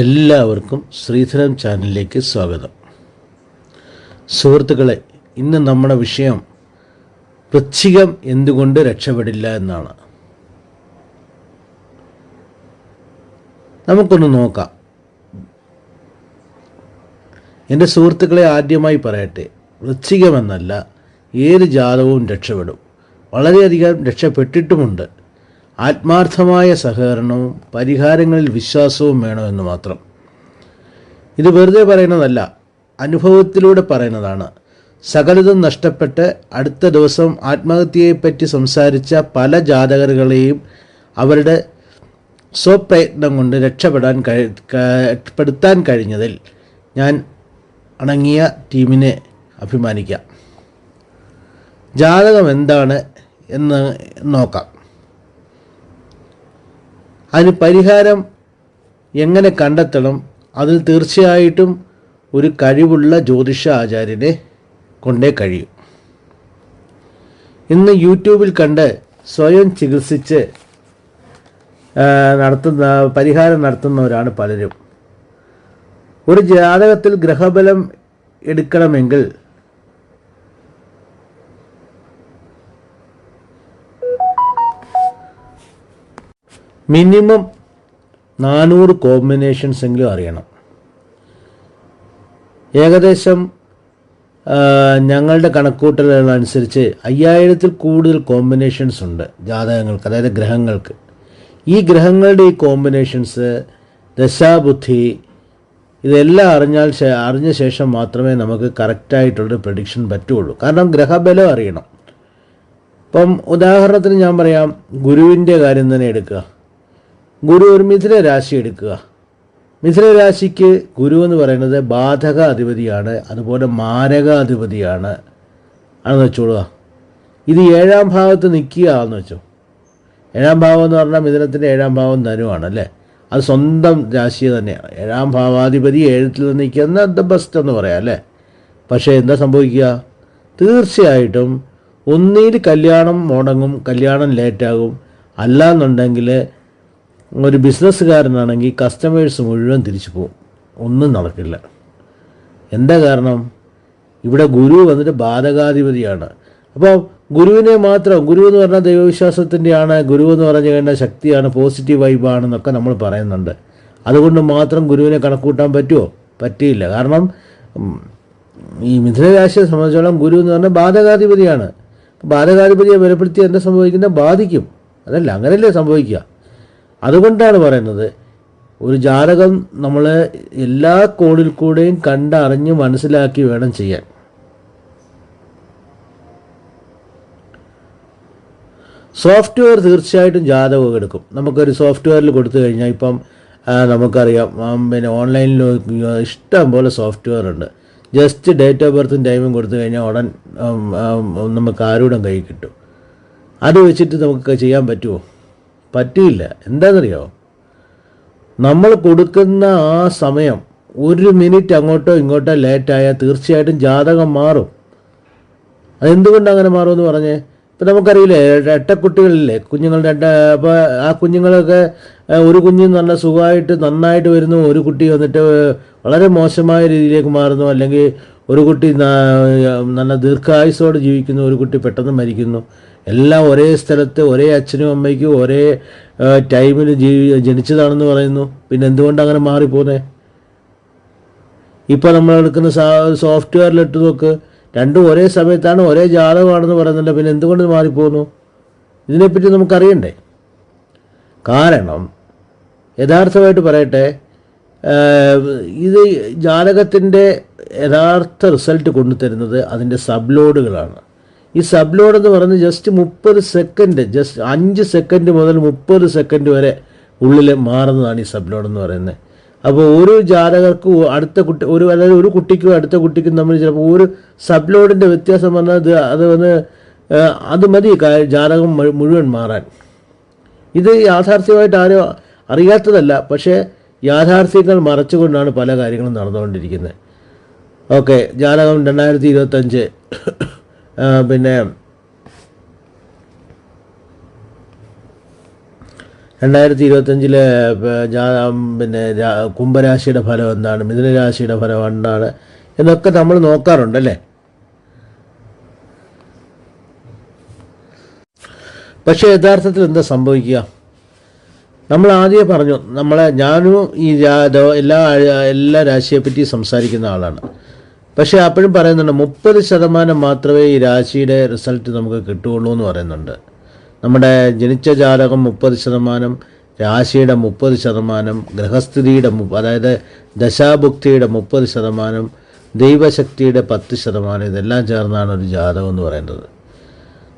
എല്ലാവർക്കും ശ്രീധരം ചാനലിലേക്ക് സ്വാഗതം. സുഹൃത്തുക്കളെ ഇന്ന് നമ്മുടെ വിഷയം വൃശ്ചികം എന്തുകൊണ്ട് രക്ഷപ്പെടില്ല എന്നാണ്. നമുക്കൊന്ന് നോക്കാം. എന്റെ സുഹൃത്തുക്കളെ ആദ്യമായി പറയട്ടെ വൃശ്ചികമെന്നല്ല ഏത് ജാതവും രക്ഷപ്പെടും. വളരെയധികം രക്ഷപ്പെട്ടിട്ടുമുണ്ട്. ആത്മാർത്ഥമായ സഹകരണവും പരിഹാരങ്ങളിൽ വിശ്വാസവും വേണമെന്ന് മാത്രം. ഇത് വെറുതെ പറയുന്നതല്ല അനുഭവത്തിലൂടെ പറയുന്നതാണ്. സകലതും നഷ്ടപ്പെട്ട് അടുത്ത ദിവസം ആത്മഹത്യയെപ്പറ്റി സംസാരിച്ച പല ജാതകരുകളെയും അവരുടെ സ്വപ്രയത്നം കൊണ്ട് രക്ഷപ്പെടാൻ കഴി ക- കഴിഞ്ഞതിൽ ഞാൻ അണങ്ങിയ ടീമിനെ അഭിമാനിക്കാം. ജാതകം എന്താണ് എന്ന് നോക്കാം. അതിന് പരിഹാരം എങ്ങനെ കണ്ടെത്തണം? അതിൽ തീർച്ചയായിട്ടും ഒരു കഴിവുള്ള ജ്യോതിഷ ആചാര്യനെ കൊണ്ടേ കഴിയും. ഇന്ന് യൂട്യൂബിൽ കണ്ട് സ്വയം ചികിത്സിച്ച് നടത്തുന്ന പരിഹാരം നടത്തുന്നവരാണ് പലരും. ഒരു ജാതകത്തിൽ ഗ്രഹബലം എടുക്കണമെങ്കിൽ മിനിമം നാനൂറ് കോമ്പിനേഷൻസ് എങ്കിലും അറിയണം. ഏകദേശം ഞങ്ങളുടെ കണക്കൂട്ടലുകളനുസരിച്ച് അയ്യായിരത്തിൽ കൂടുതൽ കോമ്പിനേഷൻസ് ഉണ്ട് ജാതകങ്ങൾക്ക് അതായത് ഗ്രഹങ്ങൾക്ക്. ഈ ഗ്രഹങ്ങളുടെ ഈ കോമ്പിനേഷൻസ് ദശാബുദ്ധി ഇതെല്ലാം അറിഞ്ഞാൽ അറിഞ്ഞ ശേഷം മാത്രമേ നമുക്ക് കറക്റ്റായിട്ടുള്ളൊരു പ്രഡിക്ഷൻ പറ്റുള്ളൂ. കാരണം ഗ്രഹബലം അറിയണം. ഇപ്പം ഉദാഹരണത്തിന് ഞാൻ പറയാം ഗുരുവിന്റെ കാര്യം തന്നെ എടുക്കുക. ഗുരു ഒരു മിഥുന രാശി എടുക്കുക. മിഥുന രാശിക്ക് ഗുരു എന്ന് പറയുന്നത് ബാധക അധിപതിയാണ് അതുപോലെ മാരക അധിപതിയാണ് ആണെന്ന് വെച്ചോളുക. ഇത് ഏഴാം ഭാവത്ത് എന്ന് വെച്ചോ. ഏഴാം ഭാവം എന്ന് പറഞ്ഞാൽ മിഥുനത്തിന്റെ ഏഴാം ഭാവം ധനുവാണ് അല്ലേ? അത് സ്വന്തം രാശി തന്നെയാണ്. ഏഴാം ഭാവാധിപതി ഏഴത്തിൽ നിൽക്കുന്ന ദ ബെസ്റ്റ് എന്ന് പറയാം അല്ലേ? പക്ഷേ എന്താ സംഭവിക്കുക? തീർച്ചയായിട്ടും ഒന്നിൽ കല്യാണം മുടങ്ങും കല്യാണം ലേറ്റാകും. അല്ലാന്നുണ്ടെങ്കിൽ ഒരു ബിസിനസ്സുകാരനാണെങ്കിൽ കസ്റ്റമേഴ്സ് മുഴുവൻ തിരിച്ചു പോകും. ഒന്നും നടക്കില്ല. എന്താ കാരണം? ഇവിടെ ഗുരു വന്നിട്ട് ബാധകാധിപതിയാണ്. അപ്പോൾ ഗുരുവിനെ മാത്രം ഗുരു എന്ന് പറഞ്ഞാൽ ദൈവവിശ്വാസത്തിന്റെയാണ് ഗുരു എന്ന് പറഞ്ഞു കഴിഞ്ഞാൽ ശക്തിയാണ് പോസിറ്റീവ് വൈബാണെന്നൊക്കെ നമ്മൾ പറയുന്നുണ്ട്. അതുകൊണ്ട് മാത്രം ഗുരുവിനെ കണക്കൂട്ടാൻ പറ്റുമോ? പറ്റിയില്ല. കാരണം ഈ മിഥുനരാശിയെ സംബന്ധിച്ചോളം ഗുരു എന്ന് പറഞ്ഞാൽ ബാധകാധിപതിയാണ്. ബാധകാധിപതിയെ ബലപ്പെടുത്തി എന്താ സംഭവിക്കുന്നത്? ബാധിക്കും. അതല്ല അങ്ങനെയല്ലേ സംഭവിക്കുക. അതുകൊണ്ടാണ് പറയുന്നത് ഒരു ജാതകം നമ്മൾ എല്ലാ കോണിൽ കൂടെയും കണ്ടറിഞ്ഞ് മനസ്സിലാക്കി വേണം ചെയ്യാൻ. സോഫ്റ്റ്വെയർ തീർച്ചയായിട്ടും ജാതകം എടുക്കും. നമുക്കൊരു സോഫ്റ്റ്വെയറിൽ കൊടുത്തു കഴിഞ്ഞാൽ ഇപ്പം നമുക്കറിയാം പിന്നെ ഓൺലൈനിൽ ഇഷ്ടം പോലെ സോഫ്റ്റ്വെയർ ഉണ്ട്. ജസ്റ്റ് ഡേറ്റ് ഓഫ് ബർത്തും ടൈമും കൊടുത്തു കഴിഞ്ഞാൽ ഉടൻ നമുക്ക് ആരൂടം കൈ കിട്ടും. അത് വെച്ചിട്ട് നമുക്ക് ചെയ്യാൻ പറ്റുമോ? പറ്റില്ല എന്താണെന്നറിയോ? നമ്മൾ കൊടുക്കുന്ന ആ സമയം ഒരു മിനിറ്റ് അങ്ങോട്ടോ ഇങ്ങോട്ടോ ലേറ്റായാൽ തീർച്ചയായിട്ടും ജാതകം മാറും. അതെന്തുകൊണ്ട് അങ്ങനെ മാറുമെന്ന് പറഞ്ഞേ? ഇപ്പം നമുക്കറിയില്ലേ എട്ടക്കുട്ടികളില്ലേ കുഞ്ഞുങ്ങളുടെ എട്ട അപ്പോൾ ആ കുഞ്ഞുങ്ങളൊക്കെ ഒരു കുഞ്ഞ് നല്ല സുഖമായിട്ട് നന്നായിട്ട് വരുന്നു ഒരു കുട്ടി വന്നിട്ട് വളരെ മോശമായ രീതിയിലേക്ക് മാറുന്നു അല്ലെങ്കിൽ ഒരു കുട്ടി നല്ല ദീർഘായുസോടെ ജീവിക്കുന്നു ഒരു കുട്ടി പെട്ടെന്ന് മരിക്കുന്നു എല്ലാം ഒരേ സ്ഥലത്ത് ഒരേ അച്ഛനും അമ്മയ്ക്കും ഒരേ ടൈമിൽ ജീവി ജനിച്ചതാണെന്ന് പറയുന്നു. പിന്നെ എന്തുകൊണ്ട് അങ്ങനെ മാറിപ്പോന്നെ? ഇപ്പോൾ നമ്മൾ എടുക്കുന്ന സോഫ്റ്റ്വെയറിൽ ഇട്ട് നോക്ക്. രണ്ടും ഒരേ സമയത്താണ് ഒരേ ജാതകമാണെന്ന് പറയുന്നുണ്ട്. പിന്നെ എന്തുകൊണ്ട് മാറിപ്പോന്നു? ഇതിനെപ്പറ്റി നമുക്കറിയണ്ടേ? കാരണം യഥാർത്ഥമായിട്ട് പറയട്ടെ ഇത് ജാതകത്തിന്റെ യഥാർത്ഥ റിസൾട്ട് കൊണ്ടുതരുന്നത് അതിന്റെ സബ്ലോഡുകളാണ്. ഈ സബ്ലോഡ് എന്ന് പറയുന്നത് ജസ്റ്റ് മുപ്പത് സെക്കൻഡ് ജസ്റ്റ് അഞ്ച് സെക്കൻഡ് മുതൽ മുപ്പത് സെക്കൻഡ് വരെ ഉള്ളിൽ മാറുന്നതാണ് ഈ സബ്ലോഡ് എന്ന് പറയുന്നത്. അപ്പോൾ ഓരോ ജാതകർക്കും അടുത്ത കുട്ടി ഒരു അതായത് ഒരു കുട്ടിക്കും അടുത്ത കുട്ടിക്കും തമ്മിൽ ചിലപ്പോൾ ഒരു സബ്ലോഡിന്റെ വ്യത്യാസം പറഞ്ഞാൽ അത് അത് വന്ന് അത് മതി ജാതകം മുഴുവൻ മാറാൻ. ഇത് യാഥാർത്ഥ്യമായിട്ട് ആരും അറിയാത്തതല്ല പക്ഷേ യാഥാർത്ഥ്യങ്ങൾ മറച്ചുകൊണ്ടാണ് പല കാര്യങ്ങളും നടന്നുകൊണ്ടിരിക്കുന്നത്. ഓക്കെ ജാതകം രണ്ടായിരത്തി ഇരുപത്തഞ്ച്. പിന്നെ രണ്ടായിരത്തി ഇരുപത്തഞ്ചിലെ പിന്നെ കുംഭരാശിയുടെ ഫലം എന്താണ്? മിഥുനരാശിയുടെ ഫലം എന്താണ്? എന്നൊക്കെ നമ്മൾ നോക്കാറുണ്ടല്ലേ പക്ഷേ യഥാർത്ഥത്തിൽ എന്താ സംഭവിക്കുക? നമ്മൾ ആദ്യമേ പറഞ്ഞു നമ്മളെ ഞാനും ഈ എല്ലാ എല്ലാ രാശിയെപ്പറ്റി സംസാരിക്കുന്ന ആളാണ്. പക്ഷേ അപ്പോഴും പറയുന്നുണ്ട് മുപ്പത് ശതമാനം മാത്രമേ ഈ രാശിയുടെ റിസൾട്ട് നമുക്ക് കിട്ടുകയുള്ളൂ എന്ന് പറയുന്നുണ്ട്. നമ്മുടെ ജനിച്ച ജാതകം മുപ്പത് ശതമാനം രാശിയുടെ മുപ്പത് ശതമാനം ഗ്രഹസ്ഥിതിയുടെ അതായത് ദശാഭുക്തിയുടെ മുപ്പത് ശതമാനം ദൈവശക്തിയുടെ പത്ത് ശതമാനം ഇതെല്ലാം ചേർന്നാണ് ഒരു ജാതകം എന്ന് പറയുന്നത്.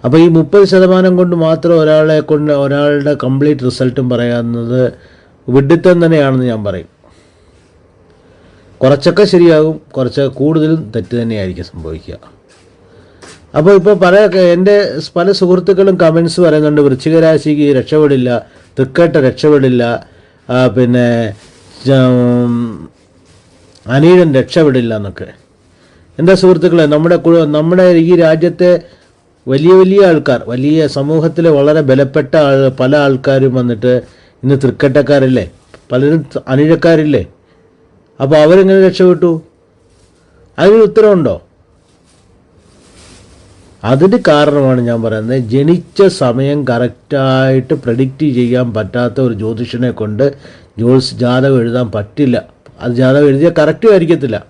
അപ്പോൾ ഈ മുപ്പത് ശതമാനം കൊണ്ട് മാത്രം ഒരാളെ കൊണ്ട് ഒരാളുടെ കംപ്ലീറ്റ് റിസൾട്ടും പറയാവുന്നത് വിഡിത്തം തന്നെയാണെന്ന് ഞാൻ പറയും. കുറച്ചൊക്കെ ശരിയാകും കുറച്ചൊക്കെ കൂടുതലും തെറ്റ് തന്നെയായിരിക്കും സംഭവിക്കുക. അപ്പോൾ ഇപ്പോൾ പല എന്റെ പല സുഹൃത്തുക്കളും കമൻസ് പറയുന്നുണ്ട് വൃശ്ചികരാശിക്ക് രക്ഷപ്പെടില്ല തൃക്കേട്ട രക്ഷപ്പെടില്ല പിന്നെ അനീഴൻ രക്ഷപ്പെടില്ല എന്നൊക്കെ. എന്റെ സുഹൃത്തുക്കളെ നമ്മുടെ നമ്മുടെ ഈ രാജ്യത്തെ വലിയ വലിയ ആൾക്കാർ വലിയ സമൂഹത്തിലെ വളരെ ബലപ്പെട്ട ആൾ പല ആൾക്കാരും വന്നിട്ട് ഇന്ന് തൃക്കട്ടക്കാരില്ലേ പലരും അനിഴക്കാരില്ലേ അപ്പോൾ അവരെങ്ങനെ രക്ഷപ്പെട്ടു? അതിനൊരു ഉത്തരവുണ്ടോ? അതിന് കാരണമാണ് ഞാൻ പറയുന്നത് ജനിച്ച സമയം കറക്റ്റായിട്ട് പ്രഡിക്റ്റ് ചെയ്യാൻ പറ്റാത്ത ഒരു ജ്യോതിഷനെ കൊണ്ട് ജ്യോതിഷ ജാതകം എഴുതാൻ പറ്റില്ല. അത് ജാതകം എഴുതിയാൽ കറക്റ്റും ആയിരിക്കത്തില്ല.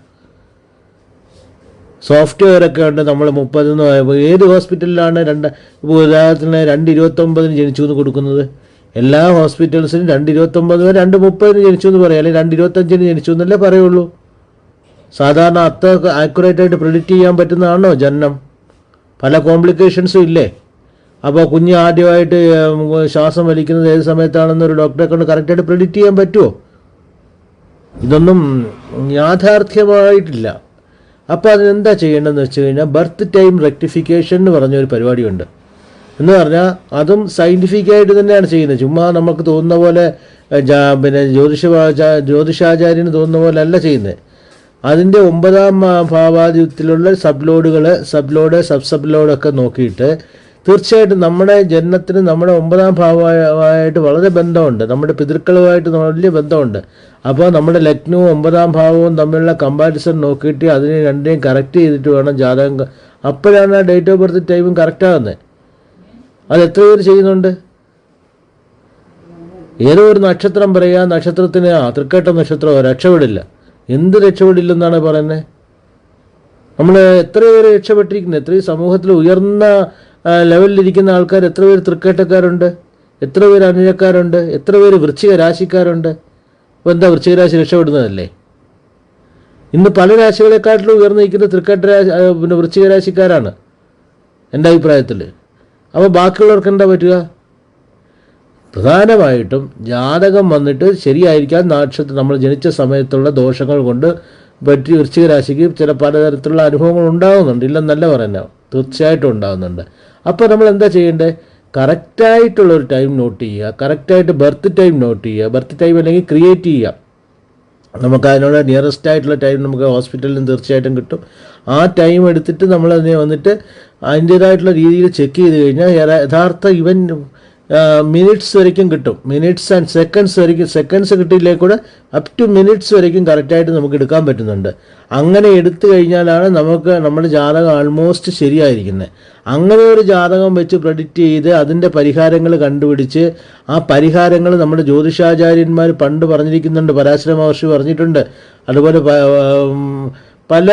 സോഫ്റ്റ്വെയർ ഒക്കെ ഉണ്ട്. നമ്മൾ മുപ്പതെന്ന് ഏത് ഹോസ്പിറ്റലിലാണ് രണ്ട് ഇപ്പോൾ ഉദാഹരണത്തിന് രണ്ട് ഇരുപത്തൊമ്പതിന് ജനിച്ചു എന്ന് കൊടുക്കുന്നത്? എല്ലാ ഹോസ്പിറ്റൽസിനും രണ്ട് ഇരുപത്തൊമ്പത് വരെ രണ്ട് മുപ്പതിന് ജനിച്ചു എന്ന് പറയാം. അല്ലെങ്കിൽ രണ്ട് ഇരുപത്തഞ്ചിന് ജനിച്ചു എന്നല്ലേ പറയുള്ളൂ. സാധാരണ അത്ര ആക്യുറേറ്റ് ആയിട്ട് പ്രിഡിക്റ്റ് ചെയ്യാൻ പറ്റുന്നതാണോ ജനനം? പല കോംപ്ലിക്കേഷൻസും ഇല്ലേ? അപ്പോൾ കുഞ്ഞ് ആദ്യമായിട്ട് ശ്വാസം വലിക്കുന്നത് ഏത് സമയത്താണെന്ന് ഒരു ഡോക്ടറെ കൊണ്ട് കറക്റ്റായിട്ട് പ്രിഡിക്റ്റ് ചെയ്യാൻ പറ്റുമോ ഇതൊന്നും യാഥാർത്ഥ്യമായിട്ടില്ല. അപ്പോൾ അതിനെന്താ ചെയ്യേണ്ടതെന്ന് വെച്ച് കഴിഞ്ഞാൽ ബർത്ത് ടൈം റെക്ടിഫിക്കേഷൻ എന്ന് പറഞ്ഞൊരു പരിപാടിയുണ്ട്. എന്ന് പറഞ്ഞാൽ അതും സയന്റിഫിക്കായിട്ട് തന്നെയാണ് ചെയ്യുന്നത്. ചുമ്മാ നമുക്ക് തോന്നുന്ന പോലെ പിന്നെ ജ്യോതിഷ ജ്യോതിഷാചാര്യന് തോന്നുന്ന പോലെ അല്ല ചെയ്യുന്നത്. അതിന്റെ ഒമ്പതാം ആ, ഭാവാദിത്യത്തിലുള്ള സബ് ലോഡുകൾ സബ് ലോഡ് സബ് സബ് ലോഡൊക്കെ നോക്കിയിട്ട് തീർച്ചയായിട്ടും നമ്മുടെ ജന്മത്തിന് നമ്മുടെ ഒമ്പതാം ഭാവമായിട്ട് വളരെ ബന്ധമുണ്ട്. നമ്മുടെ പിതൃക്കളുമായിട്ട് വലിയ ബന്ധമുണ്ട്. അപ്പോൾ നമ്മുടെ ലഗ്നവും ഒമ്പതാം ഭാവവും തമ്മിലുള്ള കമ്പാരിസൺ നോക്കിയിട്ട് അതിനെ രണ്ടിനെയും കറക്റ്റ് ചെയ്തിട്ട് വേണം ജാതകം അപ്പോഴാണ് ആ ഡേറ്റ് ഓഫ് ബർത്ത് ടൈമും കറക്റ്റ് ആകുന്നത് അത് എത്ര പേര് ചെയ്യുന്നുണ്ട്? ഏതോ ഒരു നക്ഷത്രം പറയുക നക്ഷത്രത്തിന് ആ തൃക്കേട്ട നക്ഷത്രം രക്ഷപ്പെടില്ല. എന്ത് രക്ഷപ്പെടില്ലെന്നാണ് പറയുന്നത്? നമ്മൾ എത്ര പേര് രക്ഷപ്പെട്ടിരിക്കുന്നത് എത്രയും സമൂഹത്തിൽ ഉയർന്ന ലെവലിലിരിക്കുന്ന ആൾക്കാർ എത്ര പേര് തൃക്കേട്ടക്കാരുണ്ട്? എത്ര പേര് അനുജക്കാരുണ്ട് എത്ര പേര് വൃശ്ചിക രാശിക്കാരുണ്ട് അപ്പോൾ എന്താ വൃശ്ചിക രാശി രക്ഷപ്പെടുന്നതല്ലേ? ഇന്ന് പല രാശികളെക്കാട്ടിലും ഉയർന്നിരിക്കുന്ന തൃക്കേട്ട രാശി പിന്നെ വൃശ്ചിക രാശിക്കാരാണ് എന്റെ അഭിപ്രായത്തിൽ അപ്പോൾ ബാക്കിയുള്ളവർക്ക് എന്താ പറ്റുക? പ്രധാനമായിട്ടും ജാതകം വന്നിട്ട് ശരിയായിരിക്കാൻ നക്ഷത്രം നമ്മൾ ജനിച്ച സമയത്തുള്ള ദോഷങ്ങൾ കൊണ്ട് പറ്റി വൃശ്ചിക രാശിക്ക് ചില പലതരത്തിലുള്ള അനുഭവങ്ങൾ ഉണ്ടാകുന്നുണ്ട് ഇല്ലെന്നല്ല പറയുന്നത്. തീർച്ചയായിട്ടും ഉണ്ടാകുന്നുണ്ട് അപ്പോൾ നമ്മൾ എന്താ ചെയ്യേണ്ടത്? കറക്റ്റായിട്ടുള്ള ഒരു ടൈം നോട്ട് ചെയ്യുക. കറക്റ്റായിട്ട് ബർത്ത് ടൈം നോട്ട് ചെയ്യുക. ബർത്ത് ടൈം അല്ലെങ്കിൽ ക്രിയേറ്റ് ചെയ്യുക. നമുക്ക് അതിനോട് നിയറസ്റ്റ് ആയിട്ടുള്ള ടൈം നമുക്ക് ഹോസ്പിറ്റലിൽ നിന്ന് തീർച്ചയായിട്ടും കിട്ടും. ആ ടൈം എടുത്തിട്ട് നമ്മൾ അതിനെ വന്നിട്ട് അതിന്റേതായിട്ടുള്ള രീതിയിൽ ചെക്ക് ചെയ്ത് കഴിഞ്ഞാൽ യഥാർത്ഥ ഇവൻ മിനിറ്റ്സ് വരയ്ക്കും കിട്ടും. മിനിറ്റ്സ് ആൻഡ് സെക്കൻഡ്സ് വരയ്ക്കും. സെക്കൻഡ്സ് കിട്ടിയില്ലേ കൂടെ അപ് ടു മിനിറ്റ്സ് വരയ്ക്കും കറക്റ്റായിട്ട് നമുക്ക് എടുക്കാൻ പറ്റുന്നുണ്ട്. അങ്ങനെ എടുത്തു കഴിഞ്ഞാലാണ് നമുക്ക് നമ്മുടെ ജാതകം ആൾമോസ്റ്റ് ശരിയായിരിക്കുന്നത്. അങ്ങനെ ഒരു ജാതകം വെച്ച് പ്രഡിക്റ്റ് ചെയ്ത് അതിന്റെ പരിഹാരങ്ങൾ കണ്ടുപിടിച്ച് ആ പരിഹാരങ്ങൾ നമ്മുടെ ജ്യോതിഷാചാര്യന്മാർ പണ്ട് പറഞ്ഞിരിക്കുന്നുണ്ട് പരാശര മഹർഷി പറഞ്ഞിട്ടുണ്ട്. അതുപോലെ പല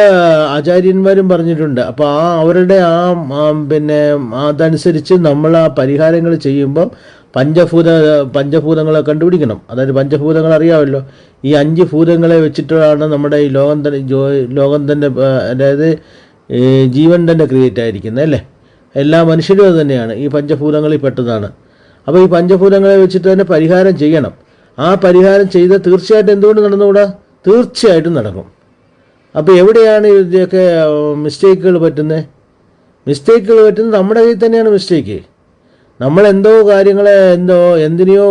ആചാര്യന്മാരും പറഞ്ഞിട്ടുണ്ട്. അപ്പോൾ ആ അവരുടെ ആ പിന്നെ അതനുസരിച്ച് നമ്മൾ ആ പരിഹാരങ്ങൾ ചെയ്യുമ്പം പഞ്ചഭൂത പഞ്ചഭൂതങ്ങളെ കണ്ടുപിടിക്കണം. അതായത് പഞ്ചഭൂതങ്ങൾ അറിയാമല്ലോ. ഈ അഞ്ച് ഭൂതങ്ങളെ വെച്ചിട്ടാണ് നമ്മുടെ ഈ ലോകം തന്നെ ലോകം തന്നെ അതായത് ജീവൻ തന്നെ ക്രിയേറ്റ് ആയിരിക്കുന്നത് അല്ലേ? എല്ലാ മനുഷ്യരും അത് തന്നെയാണ്. ഈ പഞ്ചഭൂതങ്ങളിൽ പെട്ടതാണ്. അപ്പോൾ ഈ പഞ്ചഭൂതങ്ങളെ വെച്ചിട്ട് തന്നെ പരിഹാരം ചെയ്യണം. ആ പരിഹാരം ചെയ്ത് തീർച്ചയായിട്ടും എന്തുകൊണ്ട് നടന്നുകൂടാ? തീർച്ചയായിട്ടും നടക്കും. അപ്പോൾ എവിടെയാണ് ഇതിന്റെയൊക്കെ മിസ്റ്റേക്കുകൾ പറ്റുന്നത് മിസ്റ്റേക്കുകൾ പറ്റുന്നത് നമ്മുടെ കയ്യിൽ തന്നെയാണ് മിസ്റ്റേക്ക് നമ്മൾ എന്തോ കാര്യങ്ങളെ എന്തോ എന്തിനെയോ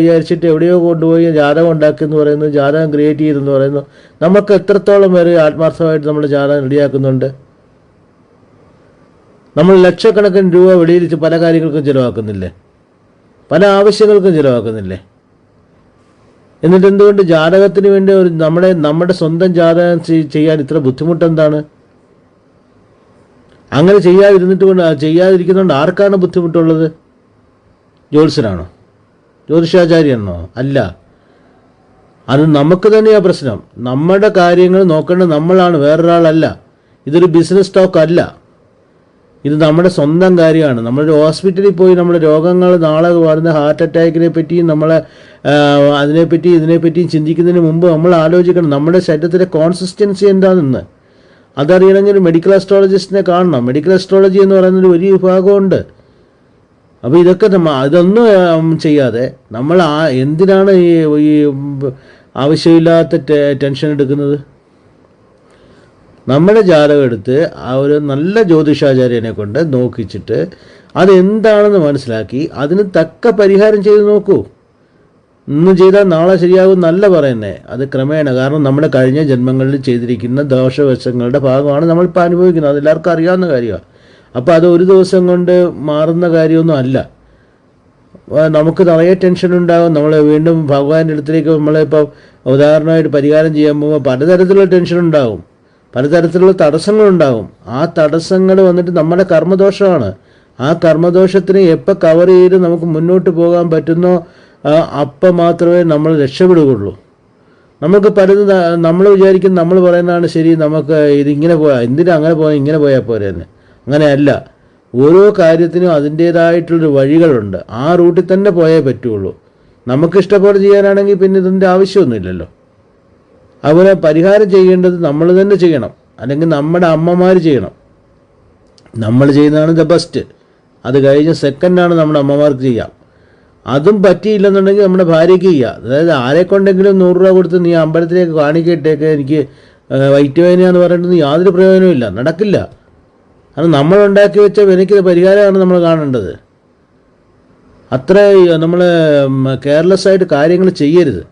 വിചാരിച്ചിട്ട് എവിടെയോ കൊണ്ടുപോയി ജാതകം ഉണ്ടാക്കി എന്ന് പറയുന്നു ജാതകം ക്രിയേറ്റ് ചെയ്തെന്ന് പറയുന്നു. നമുക്ക് എത്രത്തോളം പേര് ആത്മാർത്ഥമായിട്ട് നമ്മൾ ജാതകം റെഡിയാക്കുന്നുണ്ട്? നമ്മൾ ലക്ഷക്കണക്കിന് രൂപ വെളിയിൽ പല കാര്യങ്ങൾക്കും ചിലവാക്കുന്നില്ലേ? പല ആവശ്യങ്ങൾക്കും ചിലവാക്കുന്നില്ലേ? എന്നിട്ട് എന്തുകൊണ്ട് ജാതകത്തിന് വേണ്ടി ഒരു നമ്മുടെ നമ്മുടെ സ്വന്തം ജാതകം ചെയ്യാൻ ഇത്ര ബുദ്ധിമുട്ടെന്താണ്? അങ്ങനെ ചെയ്യാതിരുന്നിട്ട് കൊണ്ട് ചെയ്യാതിരിക്കുന്നതുകൊണ്ട് ആർക്കാണ് ബുദ്ധിമുട്ടുള്ളത്? ജ്യോത്സ്യനാണോ ജ്യോതിഷാചാര്യനാണോ? അല്ല. അത് നമുക്ക് തന്നെയാ പ്രശ്നം. നമ്മുടെ കാര്യങ്ങൾ നോക്കേണ്ടത് നമ്മളാണ് വേറൊരാളല്ല. ഇതൊരു ബിസിനസ് സ്റ്റോക്ക് അല്ല. ഇത് നമ്മുടെ സ്വന്തം കാര്യമാണ്. നമ്മളൊരു ഹോസ്പിറ്റലിൽ പോയി നമ്മുടെ രോഗങ്ങൾ നാളെ വരുന്ന ഹാർട്ട് അറ്റാക്കിനെ പറ്റിയും നമ്മളെ അതിനെപ്പറ്റി ഇതിനെപ്പറ്റിയും ചിന്തിക്കുന്നതിന് മുമ്പ് നമ്മൾ ആലോചിക്കണം. നമ്മുടെ ശരീരത്തിലെ കോൺസിസ്റ്റൻസി എന്താണെന്ന്. അതറിയണമെങ്കിൽ മെഡിക്കൽ അസ്ട്രോളജിസ്റ്റിനെ കാണണം. മെഡിക്കൽ അസ്ട്രോളജി എന്ന് പറയുന്നൊരു വലിയ വിഭാഗമുണ്ട്. അപ്പോൾ ഇതൊക്കെ നമ്മ അതൊന്നും ചെയ്യാതെ നമ്മൾ ആ എന്തിനാണ് ഈ ആവശ്യമില്ലാത്ത ടെൻഷൻ എടുക്കുന്നത്? നമ്മുടെ ജാതകം എടുത്ത് ആ ഒരു നല്ല ജ്യോതിഷാചാര്യനെ കൊണ്ട് നോക്കിച്ചിട്ട് അതെന്താണെന്ന് മനസ്സിലാക്കി അതിന് തക്ക പരിഹാരം ചെയ്ത് നോക്കൂ. ഇന്ന് ചെയ്താൽ നാളെ ശരിയാകും നല്ല പറയുന്നേ. അത് ക്രമേണ കാരണം നമ്മുടെ കഴിഞ്ഞ ജന്മങ്ങളിൽ ചെയ്തിരിക്കുന്ന ദോഷവശങ്ങളുടെ ഭാഗമാണ് നമ്മൾ നമ്മളിപ്പോൾ അനുഭവിക്കുന്നത്. അതെല്ലാവർക്കും അറിയാവുന്ന കാര്യമാണ് അപ്പോൾ അത് ഒരു ദിവസം കൊണ്ട് മാറുന്ന കാര്യമൊന്നും അല്ല. നമുക്ക് നിറയെ ടെൻഷൻ ഉണ്ടാകും നമ്മൾ വീണ്ടും ഭഗവാന്റെ അടുത്തേക്ക് നമ്മളിപ്പോൾ ഉദാഹരണമായിട്ട് പരിഹാരം ചെയ്യാൻ പോകുമ്പോൾ പലതരത്തിലുള്ള ടെൻഷൻ ഉണ്ടാകും പലതരത്തിലുള്ള തടസ്സങ്ങളുണ്ടാകും ആ തടസ്സങ്ങൾ വന്നിട്ട് നമ്മുടെ കർമ്മദോഷമാണ്. ആ കർമ്മദോഷത്തിനെ എപ്പോൾ കവർ ചെയ്ത് നമുക്ക് മുന്നോട്ട് പോകാൻ പറ്റുന്നോ അപ്പം മാത്രമേ നമ്മൾ രക്ഷപ്പെടുകയുള്ളൂ. നമുക്ക് പലത് നമ്മൾ വിചാരിക്കും നമ്മൾ പറയുന്നതാണ് ശരി നമുക്ക് ഇതിങ്ങനെ പോയാൽ എന്തിനാ അങ്ങനെ പോയാൽ ഇങ്ങനെ പോയാൽ പോരെ അങ്ങനെയല്ല. ഓരോ കാര്യത്തിനും അതിന്റേതായിട്ടുള്ളൊരു വഴികളുണ്ട്. ആ റൂട്ടിൽ തന്നെ പോയേ പറ്റുള്ളൂ നമുക്ക് ഇഷ്ടപോലെ ചെയ്യാനാണെങ്കിൽ പിന്നെ ഇതിന്റെ ആവശ്യമൊന്നുമില്ലല്ലോ. അതുപോലെ പരിഹാരം ചെയ്യേണ്ടത് നമ്മൾ തന്നെ ചെയ്യണം. അല്ലെങ്കിൽ നമ്മുടെ അമ്മമാർ ചെയ്യണം. നമ്മൾ ചെയ്യുന്നതാണ് ദ ബെസ്റ്റ് അത് കഴിഞ്ഞ് സെക്കൻഡാണ് നമ്മുടെ അമ്മമാർക്ക് ചെയ്യാം. അതും പറ്റിയില്ലെന്നുണ്ടെങ്കിൽ നമ്മുടെ ഭാര്യയ്ക്ക് ചെയ്യുക അതായത് ആരെ കൊണ്ടെങ്കിലും നൂറ് രൂപ കൊടുത്ത് നീ അമ്പലത്തിലേക്ക് കാണിക്കട്ടേക്ക് എനിക്ക് വൈറ്റ് വേനയാന്ന് പറയുന്നത് യാതൊരു പ്രയോജനവും ഇല്ല. നടക്കില്ല. കാരണം നമ്മൾ ഉണ്ടാക്കി വെച്ച വിനയ്ക്ക് പരിഹാരമാണ് നമ്മൾ കാണേണ്ടത്. അത്ര നമ്മൾ കെയർലെസ് ആയിട്ട് കാര്യങ്ങൾ ചെയ്യരുത്.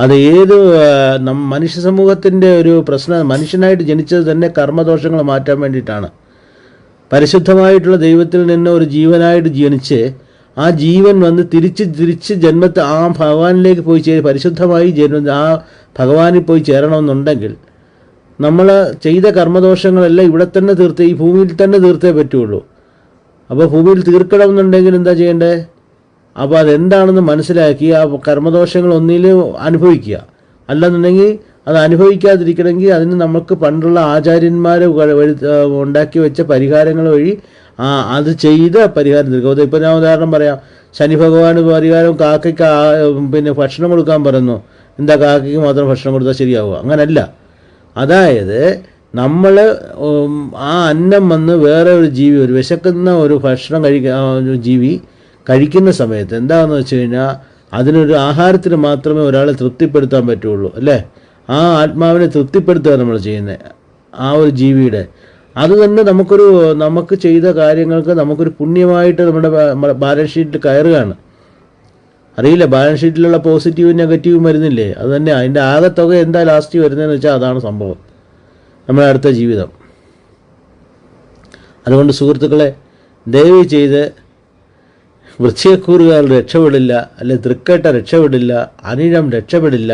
അത് ഏത് നം- മനുഷ്യ സമൂഹത്തിന്റെ ഒരു പ്രശ്നം മനുഷ്യനായിട്ട് ജനിച്ചത് തന്നെ കർമ്മദോഷങ്ങൾ മാറ്റാൻ വേണ്ടിയിട്ടാണ്. പരിശുദ്ധമായിട്ടുള്ള ദൈവത്തിൽ നിന്ന് ഒരു ജീവനായിട്ട് ജനിച്ച് ആ ജീവൻ വന്ന് തിരിച്ച് തിരിച്ച് ജന്മത്തെ ആ ഭഗവാനിലേക്ക് പോയി ചേരും പരിശുദ്ധമായി ജന്മ ആ ഭഗവാനിൽ പോയി ചേരണമെന്നുണ്ടെങ്കിൽ നമ്മൾ ചെയ്ത കർമ്മദോഷങ്ങളെല്ലാം ഇവിടെ തന്നെ തീർത്തേ ഈ ഭൂമിയിൽ തന്നെ തീർത്തേ പറ്റുള്ളൂ. അപ്പോൾ ഭൂമിയിൽ തീർക്കണമെന്നുണ്ടെങ്കിൽ എന്താ ചെയ്യേണ്ടത് അപ്പോൾ അതെന്താണെന്ന് മനസ്സിലാക്കി ആ കർമ്മദോഷങ്ങൾ ഒന്നിലും അനുഭവിക്കുക. അല്ലെന്നുണ്ടെങ്കിൽ അത് അനുഭവിക്കാതിരിക്കണമെങ്കിൽ അതിന് നമുക്ക് പണ്ടുള്ള ആചാര്യന്മാർ ഉണ്ടാക്കി വെച്ച പരിഹാരങ്ങൾ വഴി ആ അത് ചെയ്ത പരിഹാരം തീർക്കും ഇപ്പോൾ ഞാൻ ഉദാഹരണം പറയാം. ശനി ഭഗവാൻ പരിഹാരം കാക്കയ്ക്ക് പിന്നെ ഭക്ഷണം കൊടുക്കാൻ പറയുന്നു. എന്താ കാക്കയ്ക്ക് മാത്രം ഭക്ഷണം കൊടുത്താൽ ശരിയാവുക? അങ്ങനല്ല. അതായത് നമ്മൾ ആ അന്നം വന്ന് വേറെ ഒരു ജീവി ഒരു വിശക്കുന്ന ഒരു ഭക്ഷണം കഴിക്കുന്ന ജീവി കഴിക്കുന്ന സമയത്ത് എന്താണെന്ന് വെച്ച് കഴിഞ്ഞാൽ അതിനൊരു ആഹാരത്തിന് മാത്രമേ ഒരാളെ തൃപ്തിപ്പെടുത്താൻ പറ്റുള്ളൂ അല്ലേ? ആ ആത്മാവിനെ തൃപ്തിപ്പെടുത്തുക നമ്മൾ ചെയ്യുന്നത് ആ ഒരു ജീവിയുടെ. അത് തന്നെ നമുക്കൊരു നമുക്ക് ചെയ്ത കാര്യങ്ങൾക്ക് നമുക്കൊരു പുണ്യമായിട്ട് നമ്മുടെ ബാലൻസ് ഷീറ്റിൽ കയറുകയാണ്. അറിയില്ല? ബാലൻസ് ഷീറ്റിലുള്ള പോസിറ്റീവും നെഗറ്റീവും വരുന്നില്ലേ? അത് തന്നെ അതിന്റെ ആകെത്തുക എന്താ ലാസ്റ്റ് വരുന്നതെന്ന് വെച്ചാൽ അതാണ് സംഭവം നമ്മുടെ അടുത്ത ജീവിതം. അതുകൊണ്ട് സുഹൃത്തുക്കളെ ദയവ് ചെയ്ത് വൃശ്ചികക്കൂറുകാർ രക്ഷപ്പെടില്ല അല്ലെ തൃക്കേട്ട രക്ഷപ്പെടില്ല അനിഴം രക്ഷപ്പെടില്ല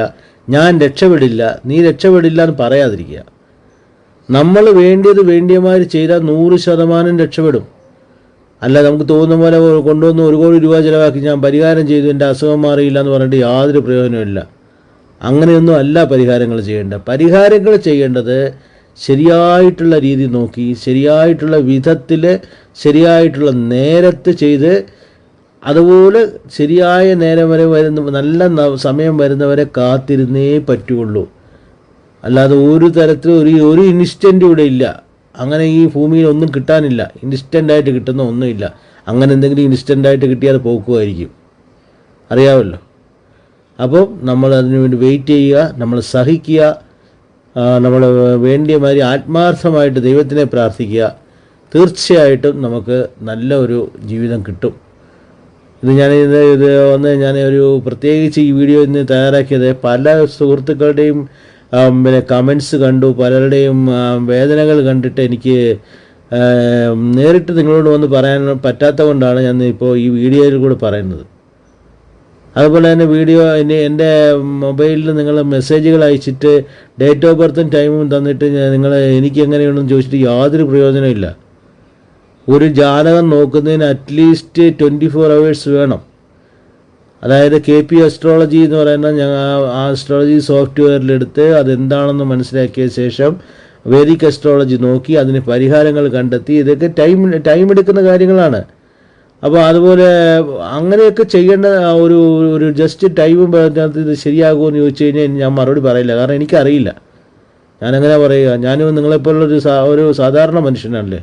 ഞാൻ രക്ഷപ്പെടില്ല നീ രക്ഷപ്പെടില്ല എന്ന് പറയാതിരിക്കുക. നമ്മൾ വേണ്ടിയത് വേണ്ടിയമാര് ചെയ്താൽ നൂറ് ശതമാനം രക്ഷപ്പെടും. അല്ല നമുക്ക് തോന്നുന്ന പോലെ കൊണ്ടുവന്ന് ഒരു കോടി രൂപ ചിലവാക്കി ഞാൻ പരിഹാരം ചെയ്തു എന്റെ അസുഖം മാറിയില്ല എന്ന് പറഞ്ഞിട്ട് യാതൊരു പ്രയോജനമില്ല അങ്ങനെയൊന്നും അല്ല പരിഹാരങ്ങൾ ചെയ്യേണ്ടത്. പരിഹാരങ്ങൾ ചെയ്യേണ്ടത് ശരിയായിട്ടുള്ള രീതി നോക്കി ശരിയായിട്ടുള്ള വിധത്തിൽ ശരിയായിട്ടുള്ള നേരത്ത് ചെയ്ത് അതുപോലെ ശരിയായ നേരം വരെ വരുന്ന നല്ല സമയം വരുന്നവരെ കാത്തിരുന്നേ പറ്റുള്ളൂ. അല്ലാതെ ഒരു തരത്തിലും ഒരു ഒരു ഇൻസ്റ്റന്റ് ഇവിടെ ഇല്ല. അങ്ങനെ ഈ ഭൂമിയിൽ ഒന്നും കിട്ടാനില്ല. ഇൻസ്റ്റന്റായിട്ട് കിട്ടുന്ന ഒന്നുമില്ല. അങ്ങനെ എന്തെങ്കിലും ഇൻസ്റ്റന്റായിട്ട് കിട്ടിയാൽ പോക്കുമായിരിക്കും. അറിയാമല്ലോ? അപ്പോൾ നമ്മൾ അതിനു വേണ്ടി വെയിറ്റ് ചെയ്യുക നമ്മൾ സഹിക്കുക നമ്മൾ വേണ്ടിയ മാതിരി ആത്മാർത്ഥമായിട്ട് ദൈവത്തിനെ പ്രാർത്ഥിക്കുക. തീർച്ചയായിട്ടും നമുക്ക് നല്ല ഒരു ജീവിതം കിട്ടും. ഇത് ഞാൻ ഇത് ഇത് ഒന്ന് ഞാൻ ഒരു പ്രത്യേകിച്ച് ഈ വീഡിയോ ഇന്ന് തയ്യാറാക്കിയത് പല സുഹൃത്തുക്കളുടെയും പിന്നെ കമൻസ് കണ്ടു പലരുടെയും വേദനകൾ കണ്ടിട്ട് എനിക്ക് നേരിട്ട് നിങ്ങളോട് വന്ന് പറയാൻ പറ്റാത്ത കൊണ്ടാണ് ഞാൻ ഇപ്പോൾ ഈ വീഡിയോയിൽ കൂടെ പറയുന്നത്. അതുപോലെ തന്നെ വീഡിയോ ഇനി എന്റെ മൊബൈലിൽ നിങ്ങൾ മെസ്സേജുകൾ അയച്ചിട്ട് ഡേറ്റ് ഓഫ് ബർത്തും ടൈമും തന്നിട്ട് നിങ്ങൾ എനിക്ക് എങ്ങനെയാണെന്ന് ചോദിച്ചിട്ട് യാതൊരു പ്രയോജനമില്ല ഒരു ജാലകം നോക്കുന്നതിന് അറ്റ്ലീസ്റ്റ് ട്വന്റി ഫോർ അവേഴ്സ് വേണം. അതായത് കെ പി അസ്ട്രോളജി എന്ന് പറയുന്ന ഞങ്ങൾ ആ അസ്ട്രോളജി സോഫ്റ്റ്വെയറിലെടുത്ത് അതെന്താണെന്ന് മനസ്സിലാക്കിയ ശേഷം വേദിക് അസ്ട്രോളജി നോക്കി അതിന് പരിഹാരങ്ങൾ കണ്ടെത്തി. ഇതൊക്കെ ടൈം ടൈം എടുക്കുന്ന കാര്യങ്ങളാണ്. അപ്പോൾ അതുപോലെ അങ്ങനെയൊക്കെ ചെയ്യേണ്ട ഒരു ഒരു ജസ്റ്റ് ടൈമും അതിനകത്ത് ഇത് ശരിയാകുമെന്ന് ചോദിച്ചു കഴിഞ്ഞാൽ ഞാൻ മറുപടി പറയില്ല. കാരണം എനിക്കറിയില്ല. ഞാനെങ്ങനെ പറയുക. ഞാനും നിങ്ങളെപ്പോലുള്ളൊരു ഒരു സാധാരണ മനുഷ്യനല്ലേ?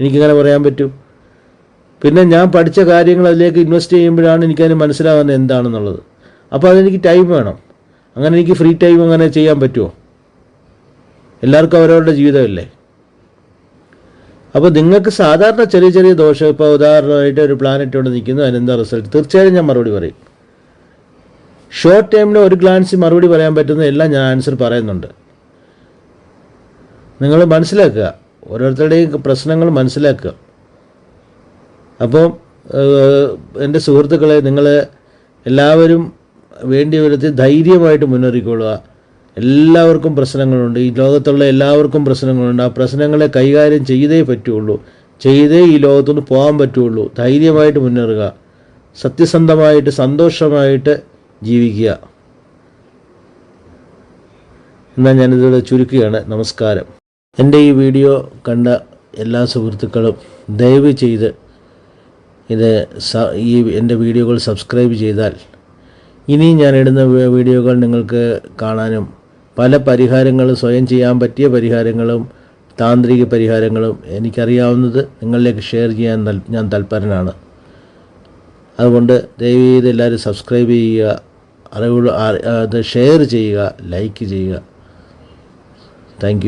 എനിക്കിങ്ങനെ പറയാൻ പറ്റും. പിന്നെ ഞാൻ പഠിച്ച കാര്യങ്ങൾ അതിലേക്ക് ഇൻവെസ്റ്റ് ചെയ്യുമ്പോഴാണ് എനിക്കതിന് മനസ്സിലാകുന്നത് എന്താണെന്നുള്ളത്. അപ്പോൾ അതെനിക്ക് ടൈം വേണം. അങ്ങനെ എനിക്ക് ഫ്രീ ടൈം അങ്ങനെ ചെയ്യാൻ പറ്റുമോ? എല്ലാവർക്കും അവരവരുടെ ജീവിതമല്ലേ? അപ്പോൾ നിങ്ങൾക്ക് സാധാരണ ചെറിയ ചെറിയ ദോഷം ഇപ്പോൾ ഉദാഹരണമായിട്ട് ഒരു പ്ലാനറ്റ് കൊണ്ട് നിൽക്കുന്നു അതിനെന്താ റിസൾട്ട് തീർച്ചയായും ഞാൻ മറുപടി പറയും. ഷോർട്ട് ടൈമിൽ ഒരു ഗ്ലാൻസ് മറുപടി പറയാൻ പറ്റുന്ന എല്ലാം ഞാൻ ആൻസർ പറയുന്നുണ്ട്. നിങ്ങൾ മനസ്സിലാക്കുക. ഓരോരുത്തരുടെയും പ്രശ്നങ്ങൾ മനസ്സിലാക്കുക. അപ്പോൾ എന്റെ സുഹൃത്തുക്കളെ നിങ്ങൾ എല്ലാവരും വേണ്ടി വരുത്തി ധൈര്യമായിട്ട് മുന്നേറിക്കൊള്ളുക. എല്ലാവർക്കും പ്രശ്നങ്ങളുണ്ട്. ഈ ലോകത്തുള്ള എല്ലാവർക്കും പ്രശ്നങ്ങളുണ്ട്. ആ പ്രശ്നങ്ങളെ കൈകാര്യം ചെയ്തേ പറ്റുള്ളൂ. ചെയ്തേ ഈ ലോകത്തുനിന്ന് പോകാൻ പറ്റുള്ളൂ. ധൈര്യമായിട്ട് മുന്നേറുക. സത്യസന്ധമായിട്ട് സന്തോഷമായിട്ട് ജീവിക്കുക. എന്നാൽ ഞാനിതിവിടെ ചുരുക്കുകയാണ്. നമസ്കാരം. എന്റെ ഈ വീഡിയോ കണ്ട എല്ലാ സുഹൃത്തുക്കളും ദയവ് ചെയ്ത് ഇത് ഈ എന്റെ വീഡിയോകൾ സബ്സ്ക്രൈബ് ചെയ്താൽ ഇനി ഞാൻ ഇടുന്ന വീഡിയോകൾ നിങ്ങൾക്ക് കാണാനും പല പരിഹാരങ്ങളും സ്വയം ചെയ്യാൻ പറ്റിയ പരിഹാരങ്ങളും താന്ത്രിക പരിഹാരങ്ങളും എനിക്കറിയാവുന്നത് നിങ്ങളിലേക്ക് ഷെയർ ചെയ്യാൻ ഞാൻ തൽപരനാണ്. അതുകൊണ്ട് ദയവ് ചെയ്ത് എല്ലാവരും സബ്സ്ക്രൈബ് ചെയ്യുക അറിവുകൾ അത് ഷെയർ ചെയ്യുക ലൈക്ക് ചെയ്യുക. താങ്ക്